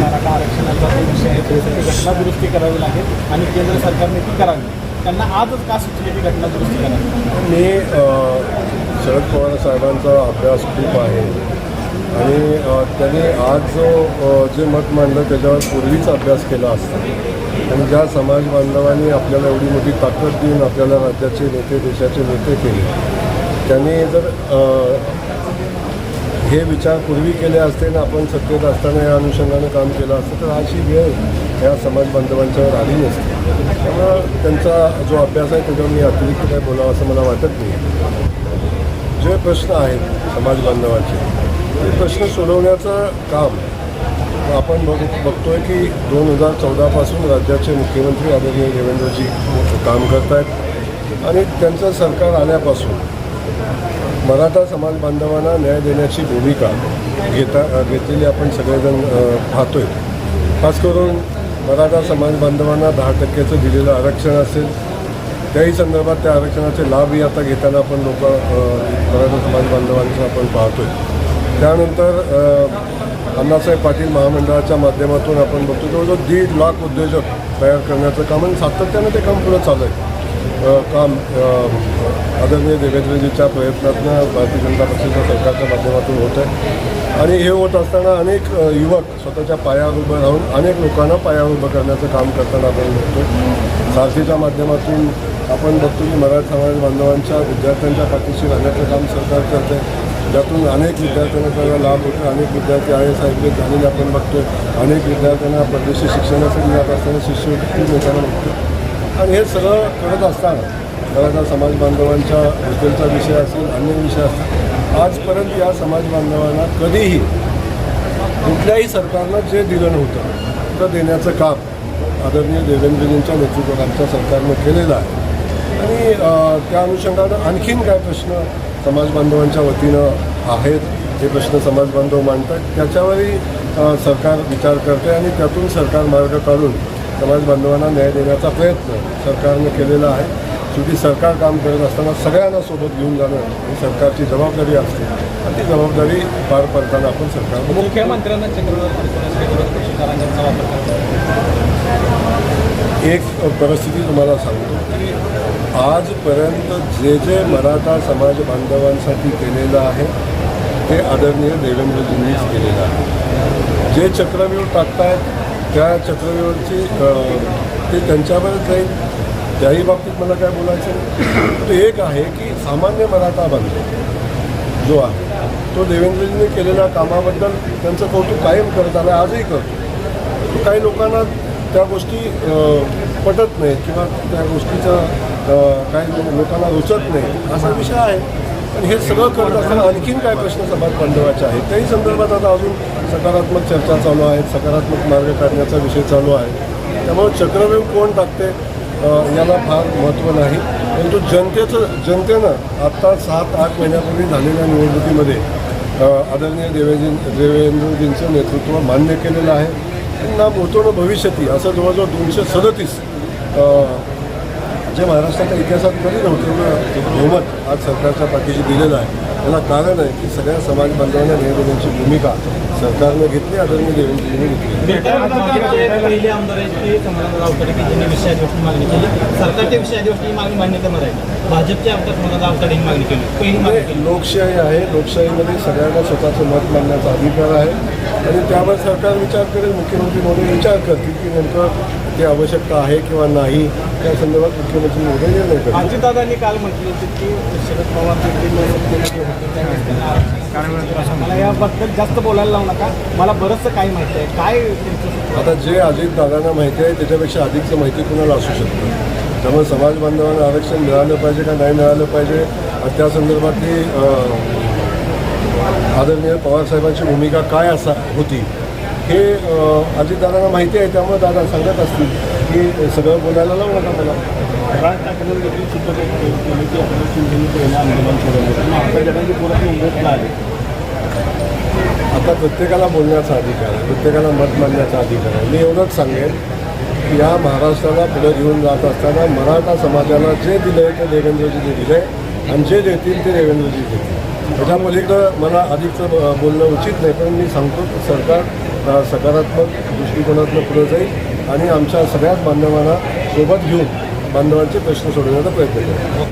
मराठा आरक्षणाचा जो विषय आहे त्यासाठी घटना दुरुस्ती करावी लागेल आणि केंद्र सरकारने ती करावी. त्यांना आजच का सुचली ती घटना दुरुस्ती करावी? मी शरद पवार साहेबांचा अभ्यास खूप आहे. आणि त्यांनी आज जो जे मत मांडलं त्याच्यावर पूर्वीच अभ्यास केला असता. आणि ज्या समाज बांधवांनी आपल्याला एवढी मोठी ताकद देऊन आपल्याला राज्याचे नेते देशाचे नेते केले त्यांनी जर हे विचार पूर्वी केले असते ना आपण सत्तेत असताना या अनुषंगानं काम केलं असतं तर अशी वेळ या समाज बांधवांच्यावर आली नसते. त्यामुळं त्यांचा जो अभ्यास आहे त्याच्यावर मी अतिरिक्त काय बोलावं असं मला वाटत नाही. जे प्रश्न आहेत समाज बांधवांचे ते प्रश्न सोडवण्याचं काम आपण बघ बघतोय की दोन हजार चौदापासून राज्याचे मुख्यमंत्री आदरणीय देवेंद्रजी काम करत आहेत आणि त्यांचं सरकार आल्यापासून मराठा समाज बांधवांना न्याय देण्याची भूमिका घेता घेतलेली आपण सगळेजण पाहतोय. खास करून मराठा समाज बांधवांना दहा टक्क्याचं दिलेलं आरक्षण असेल त्याही संदर्भात त्या आरक्षणाचे लाभही आता घेताना आपण लोक मराठा समाज बांधवांचं आपण पाहतोय. त्यानंतर अण्णासाहेब पाटील महामंडळाच्या माध्यमातून आपण बघतो जवळजवळ दीड लाख उद्योजक तयार करण्याचं काम आणि सातत्यानं ते काम पुढं चालू आहे. काम आदरणीय देवेंद्रजीच्या प्रयत्नातनं भारतीय जनता पक्षाच्या सरकारच्या माध्यमातून होत आहे. आणि हे होत असताना अनेक युवक स्वतःच्या पायावर उभं राहून अनेक लोकांना पायावर उभं करण्याचं काम करताना आपण बघतो. सारथीच्या माध्यमातून आपण बघतो की मराठा समाज बांधवांच्या विद्यार्थ्यांच्या पाठीशी राहण्याचं काम सरकार करते ज्यातून अनेक विद्यार्थ्यांना त्याचा लाभ होतो अनेक विद्यार्थी I S I P S झालेले आपण बघतो अनेक विद्यार्थ्यांना परदेशी शिक्षणासाठी जात असताना शिष्यवृत्ती मिळताना बघतो आणि हे सगळं करत असताना मराठा समाज बांधवांच्या हॉटेलचा विषय असेल अन्य विषय असतील. आजपर्यंत या समाज बांधवांना कधीही कुठल्याही सरकारनं जे दिलं नव्हतं तर देण्याचं काम आदरणीय देवेंद्रजींच्या नेतृत्वात आमच्या सरकारनं केलेलं आहे. आणि त्या अनुषंगानं आणखीन काय प्रश्न समाज बांधवांच्या वतीनं आहेत? हे प्रश्न समाज बांधव मांडतात त्याच्यावरही सरकार विचार करते आणि त्यातून सरकार मार्ग काढून समाज बांधवांना न्याय देण्याचा प्रयत्न सरकारनं केलेला आहे. शेवटी सरकार काम करत असताना सगळ्यांना सोबत घेऊन जाणं ही सरकारची जबाबदारी असते. आणि ती जबाबदारी पार पडताना आपण सरकार मुख्यमंत्र्यांना एक परिस्थिती तुम्हाला सांगतो की आजपर्यंत जे जे मराठा समाज बांधवांसाठी केलेलं आहे ते आदरणीय देवेंद्रजींनीच केलेलं आहे. जे चक्रव्यूह टाकतायत त्या चक्रव्यूहाची ते त्यांच्यावरच जाईल त्याही बाबतीत मला काय बोलायचं नाही. एक आहे की सामान्य मराठा बांधव जो आहे तो देवेंद्रजींनी केलेल्या कामाबद्दल त्यांचं कौतुक कायम करत आलं आजही करतो. काही लोकांना त्या गोष्टी पटत नाही किंवा त्या गोष्टीचं काही लोकांना रुचत नाही असा विषय आहे. पण हे सगळं करत असताना आणखीन काय प्रश्न समाज बांधवाचे आहेत? त्याही संदर्भात आता अजून सकारात्मक चर्चा चालू आहेत सकारात्मक मार्ग काढण्याचा विषय चालू आहे. त्यामुळे चक्रव्यूह कोण टाकते याला फार महत्त्व नाही. परंतु जनतेचं जनतेनं आत्ता सात आठ महिन्यापूर्वी झालेल्या निवडणुकीमध्ये आदरणीय देवेंद्र देवेंद्रजींचं नेतृत्व मान्य केलेलं आहे. त्यांना मोठं भविष्यती असं जवळजवळ दोनशे सदतीस जे महाराष्ट्राच्या इतिहासात कधी नव्हतं बहुमत आज सरकारच्या पाठीशी दिलेलं आहे. याला कारण आहे की सगळ्या समाज बांधवांना देण्याची भूमिका सरकारनं घेतली आदरणीय देवेंद्रजींनी घेतली. विषय मागणी मान्य भाजपच्या लोकशाही आहे लोकशाहीमध्ये सगळ्यांना स्वतःचं मत मांडण्याचा अधिकार आहे. आणि त्यावर सरकार विचार करेल मुख्यमंत्री महोदय विचार करतील की नेमकं ते आवश्यकता आहे किंवा नाही. त्या संदर्भात मुख्यमंत्री महोदय निर्णय करतील. अजितदादांनी काल म्हटले होते की शरद पवार त्यांना. मला याबद्दल जास्त बोलायला लावू नका. मला बरंचसं काही माहिती आहे. काय आता जे अजित दादांना माहिती आहे त्याच्यापेक्षा अधिकचं माहिती कुणाला असू शकतं? त्यामुळे समाज बांधवांना आरक्षण मिळालं पाहिजे का नाही मिळालं पाहिजे? त्या संदर्भातली आदरणीय पवारसाहेबांची भूमिका काय असा होती हे अजितदादांना माहिती आहे त्यामुळे दादा सांगत असतील की सगळं बोलायला लावू नका मला राज ठाकरे देखील सुद्धा केली की आपल्याला शिवसेनेने पहिलं आंदोलन सोडवलं मग आता जगांची परत मुंबईतला आले? आता प्रत्येकाला बोलण्याचा अधिकार आहे प्रत्येकाला मत मांडण्याचा अधिकार आहे. मी एवढंच सांगेन की या महाराष्ट्राला पुढे घेऊन जात असताना मराठा समाजाला जे दिलं आहे ते देवेंद्रजीने दिलं आहे आणि जे देतील ते देवेंद्रजी देतील. त्याच्या पलीकडं मला अधिकचं बोलणं उचित नाही पण मी सांगतो की सरकार सकारात्मक दृष्टिकोनातनं पुढे जाईल आणि आमच्या सगळ्याच बांधवांना सोबत घेऊन बांधवांचे प्रश्न सोडवण्याचा प्रयत्न करेल.